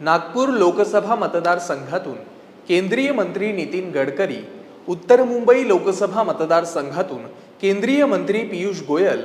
नागपूर लोकसभा मतदारसंघातून केंद्रीय मंत्री नितीन गडकरी उत्तर मुंबई लोकसभा मतदारसंघातून केंद्रीय मंत्री पियुष गोयल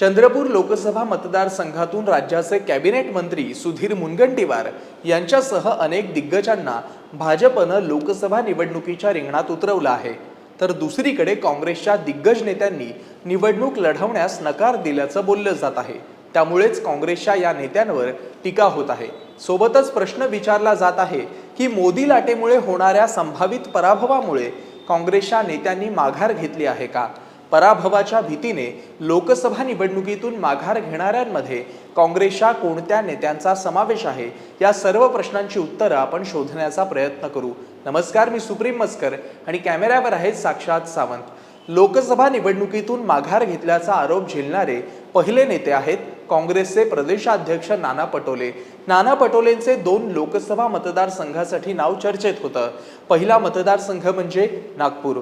चंद्रपूर लोकसभा मतदारसंघातून राज्याचे कॅबिनेट मंत्री सुधीर मुनगंटीवार यांच्यासह अनेक दिग्गजांना भाजपनं लोकसभा निवडणुकीच्या रिंगणात उतरवलं आहे. तर दुसरीकडे काँग्रेसच्या दिग्गज नेत्यांनी निवडणूक लढवण्यास नकार दिल्याचं बोललं जात आहे. त्यामुळेच काँग्रेसच्या या नेत्यांवर टीका होत आहे. सोबतच प्रश्न विचारला जात आहे की मोदी लाटेमुळे होणाऱ्या संभावित पराभवामुळे काँग्रेसच्या नेत्यांनी माघार घेतली आहे का? पराभवाच्या भीतीने लोकसभा निवडणुकीतून माघार घेणाऱ्यांमध्ये काँग्रेसच्या कोणत्या नेत्यांचा समावेश आहे? या सर्व प्रश्नांची उत्तरं आपण शोधण्याचा प्रयत्न करू. नमस्कार मी सुप्रीम मस्कर आणि कॅमेऱ्यावर आहेत साक्षात सावंत. लोकसभा निवडणुकीतून माघार घेतल्याचा आरोप झेलणारे पहिले नेते आहेत काँग्रेसचे प्रदेशाध्यक्ष नाना पटोले. नाना पटोलेंचे दोन लोकसभा मतदारसंघासाठी नाव चर्चेत होतं. पहिला मतदारसंघ म्हणजे नागपूर.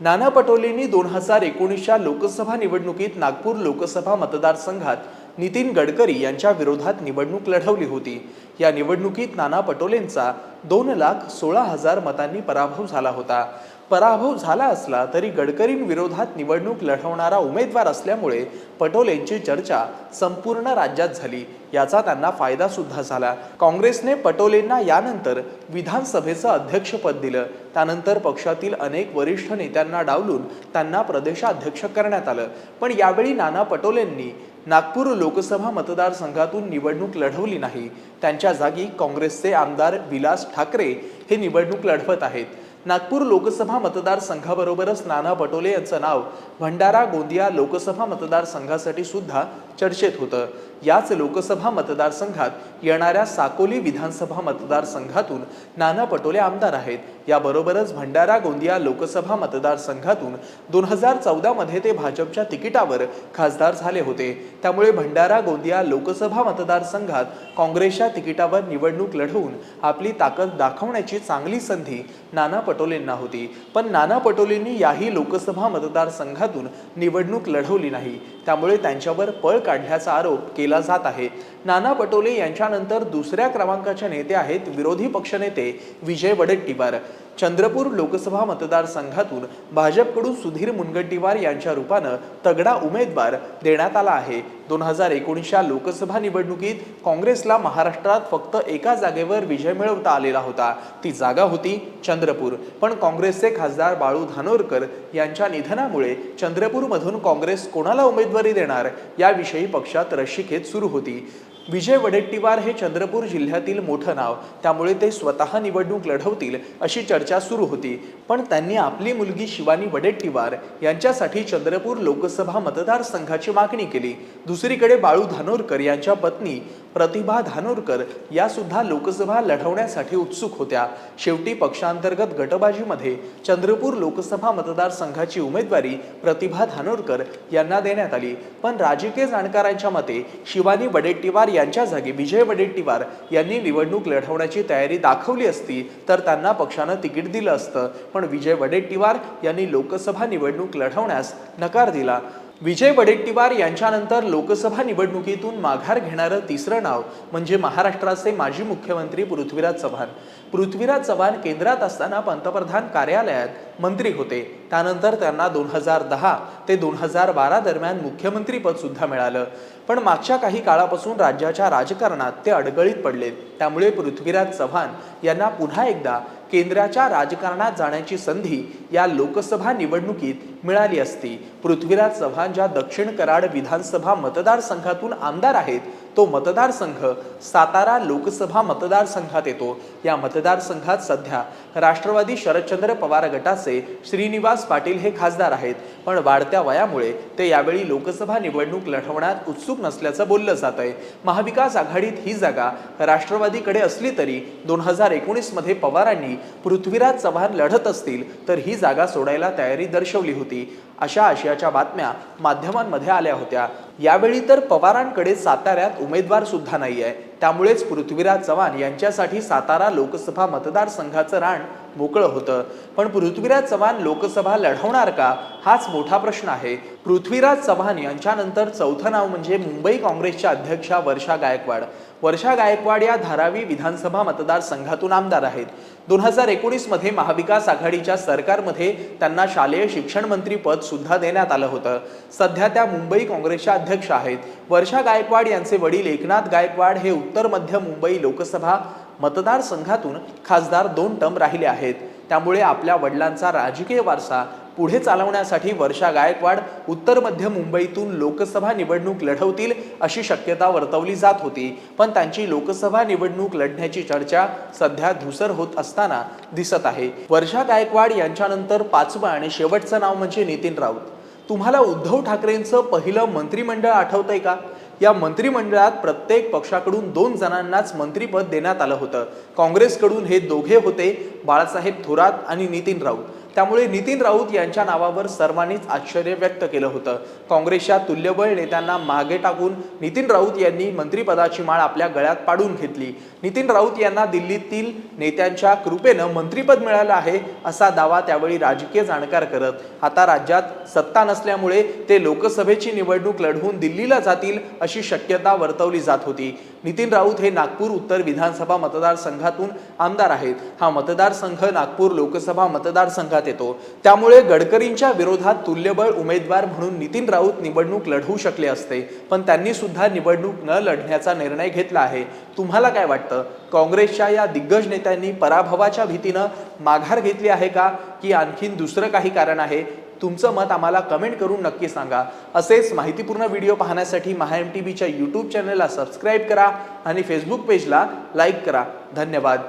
नाना पटोलेंनी दोन हजार एकोणीसच्या लोकसभा निवडणुकीत नागपूर लोकसभा मतदारसंघात नितीन गडकरी यांच्या विरोधात निवडणूक लढवली होती. या निवडणुकीत नाना पटोलेंचा दोन लाख सोळा हजार मतांनी पराभव झाला होता. पराभव झाला असला तरी गडकरींविरोधात निवडणूक लढवणारा उमेदवार असल्यामुळे पटोलेंची चर्चा संपूर्ण राज्यात झाली. याचा त्यांना फायदा सुद्धा झाला. काँग्रेसने पटोलेंना यानंतर विधानसभेचं अध्यक्षपद दिलं. त्यानंतर पक्षातील अनेक वरिष्ठ नेत्यांना डावलून त्यांना प्रदेशाध्यक्ष करण्यात आलं. पण यावेळी नाना पटोलेंनी नागपूर लोकसभा मतदारसंघातून निवडणूक लढवली नाही. त्यांच्या जागी काँग्रेसचे आमदार विलास ठाकरे हे निवडणूक लढवत आहेत. नागपूर लोकसभा मतदारसंघाबरोबरच नाना पटोले यांचं नाव भंडारा गोंदिया लोकसभा मतदारसंघासाठी सुद्धा चर्चेत होतं. याच लोकसभा मतदारसंघात येणाऱ्या साकोली विधानसभा मतदारसंघातून नाना पटोले आमदार आहेत. याबरोबरच भंडारा गोंदिया लोकसभा मतदारसंघातून दोन हजार चौदामध्ये ते भाजपच्या तिकिटावर खासदार झाले होते. त्यामुळे भंडारा गोंदिया लोकसभा मतदारसंघात काँग्रेसच्या तिकिटावर निवडणूक लढवून आपली ताकद दाखवण्याची चांगली संधी नाना पटोलेंना होती. पण नाना पटोलेंनी याही लोकसभा मतदारसंघातून निवडणूक लढवली नाही. त्यामुळे त्यांच्यावर पळ काढल्याचा आरोप केला जात आहे. नाना पटोले यांच्यानंतर दुसऱ्या क्रमांकाचे नेते आहेत विरोधी पक्षनेते विजय वडेट्टीवार. चंद्रपूर लोकसभा मतदारसंघातून भाजपकडून सुधीर मुनगंटीवार यांच्या रूपानं तगडा उमेदवार देण्यात आला आहे. दोन हजार एकोणीसच्या लोकसभा निवडणुकीत काँग्रेसला महाराष्ट्रात फक्त एका जागेवर विजय मिळवता आलेला होता. ती जागा होती चंद्रपूर. पण काँग्रेसचे खासदार बाळू धानोरकर यांच्या निधनामुळे चंद्रपूरमधून काँग्रेस कोणाला उमेदवारी देणार? याविषयी पक्षात रशिकेत सुरू होती. विजय वडेट्टीवार हे चंद्रपूर जिल्ह्यातील मोठं नाव. त्यामुळे ते स्वतः निवडणूक लढवतील अशी चर्चा सुरू होती. पण त्यांनी आपली मुलगी शिवानी वडेट्टीवार यांच्यासाठी चंद्रपूर लोकसभा मतदारसंघाची मागणी केली. दुसरीकडे बाळू धानोरकर यांच्या पत्नी प्रतिभा धानोरकर या सुद्धा लोकसभा लढवण्यासाठी उत्सुक होत्या. शेवटी पक्षांतर्गत गटबाजीमध्ये चंद्रपूर लोकसभा मतदारसंघाची उमेदवारी प्रतिभा धानोरकर यांना देण्यात आली. पण राजकीय जाणकारांच्या मते शिवानी वडेट्टीवार यांच्या जागी विजय वडेट्टीवार यांनी निवडणूक लढवण्याची तयारी दाखवली असती तर त्यांना पक्षानं तिकीट दिलं असतं. पण विजय वडेट्टीवार यांनी लोकसभा निवडणूक लढवण्यास नकार दिला. विजय वडेट्टीवार यांच्यानंतर लोकसभा निवडणुकीतून माघार घेणारं तिसरं नाव म्हणजे महाराष्ट्राचे माजी मुख्यमंत्री पृथ्वीराज चव्हाण. पृथ्वीराज चव्हाण केंद्रात असताना पंतप्रधान कार्यालयात मंत्री होते. त्यानंतर त्यांना दोन हजार दहा ते दोन हजार बारा दरम्यान मुख्यमंत्रीपद सुद्धा मिळालं. पण मागच्या काही काळापासून राज्याच्या राजकारणात ते अडगळीत पडलेत. त्यामुळे पृथ्वीराज चव्हाण यांना पुन्हा एकदा केंद्राच्या राजकारणात जाण्याची संधी या लोकसभा निवडणुकीत मिळाली असती. पृथ्वीराज चव्हाण ज्या दक्षिण कराड विधानसभा मतदारसंघातून आमदार आहेत तो मतदारसंघ सातारा लोकसभा मतदारसंघात येतो. या मतदारसंघात सध्या राष्ट्रवादी शरदचंद्र पवार गटाचे श्रीनिवास पाटील हे खासदार आहेत. पण वाढत्या वयामुळे ते यावेळी लोकसभा निवडणूक लढवण्यात उत्सुक नसल्याचं बोललं जात आहे महाविकास आघाडीत ही जागा राष्ट्रवादीकडे असली तरी दोन हजार एकोणीसमध्ये पवारांनी पृथ्वीराज चव्हाण लढत असतील तर ही जागा सोडायला तयारी दर्शवली होती. अशा आशयाच्या बातम्या माध्यमांमध्ये आल्या होत्या. यावेळी तर पवारांकडे साताऱ्यात उमेदवार सुद्धा नाही आहे त्यामुळेच पृथ्वीराज चव्हाण यांच्यासाठी सातारा लोकसभा मतदारसंघाचं रान मोकळं होतं. पण पृथ्वीराज चव्हाण लोकसभा लढवणार का? हाच मोठा प्रश्न आहे. पृथ्वीराज चव्हाण यांच्यानंतर चौथं नाव म्हणजे मुंबई काँग्रेसच्या अध्यक्षा वर्षा गायकवाड. वर्षा गायकवाड या धारावी विधानसभा मतदारसंघातून आमदार आहेत. दोन हजार एकोणीसमध्ये महाविकास आघाडीच्या सरकारमध्ये त्यांना शालेय शिक्षण मंत्री पद सुद्धा देण्यात आलं होतं. सध्या त्या मुंबई काँग्रेसच्या अध्यक्ष आहेत. वर्षा गायकवाड यांचे वडील एकनाथ गायकवाड हे उत्तर मध्य मुंबई लोकसभा मतदारसंघातून खासदार दोन टर्म राहिले आहेत. त्यामुळे आपल्या वडिलांचा राजकीय वारसा पुढे चालवण्यासाठी वर्षा गायकवाड उत्तर मध्य मुंबईतून लोकसभा निवडणूक लढवतील अशी शक्यता वर्तवली जात होती. पण त्यांची लोकसभा निवडणूक लढण्याची चर्चा सध्या धुसर होत असताना दिसत आहे. वर्षा गायकवाड यांच्यानंतर पाचवं आणि शेवटचं नाव म्हणजे नितीन राऊत. तुम्हाला उद्धव ठाकरेंचं पहिलं मंत्रिमंडळ आठवतंय का? या मंत्रिमंडळात प्रत्येक पक्षाकडून दोन जणांनाच मंत्रिपद देण्यात आलं होतं. काँग्रेसकडून हे दोघे होते बाळासाहेब थोरात आणि नितीन राऊत. त्यामुळे नितीन राऊत यांच्या नावावर सर्वांनीच आश्चर्य व्यक्त केलं होतं. काँग्रेसच्या तुल्यबळ नेत्यांना मागे टाकून नितीन राऊत यांनी मंत्रिपदाची माळ आपल्या गळ्यात पाडून घेतली. नितीन राऊत यांना दिल्लीतील नेत्यांच्या कृपेनं मंत्रिपद मिळालं आहे असा दावा त्यावेळी राजकीय जाणकार करत. आता राज्यात सत्ता नसल्यामुळे ते लोकसभेची निवडणूक लढवून दिल्लीला जातील अशी शक्यता वर्तवली जात होती. नितीन राऊत हे नागपूर उत्तर विधानसभा मतदारसंघातून आमदार आहेत. हा मतदारसंघ नागपूर लोकसभा मतदारसंघात येतो. त्यामुळे गडकरींच्या विरोधात तुल्यबळ उमेदवार म्हणून नितीन राऊत निवडणूक लढवू शकले असते. पण त्यांनी सुद्धा निवडणूक न लढण्याचा निर्णय घेतला आहे. तुम्हाला काय वाटतं? काँग्रेसच्या या दिग्गज नेत्यांनी पराभवाच्या भीतीनं माघार घेतली आहे का? की आणखीन दुसरं काही कारण आहे? तुमचं मत आम्हाला कमेंट करून नक्की सांगा. असेच माहितीपूर्ण व्हिडिओ पाहण्यासाठी महा एम टी व्हीच्या यूट्यूब चॅनलला सबस्क्राईब करा आणि फेसबुक पेजला लाईक करा. धन्यवाद.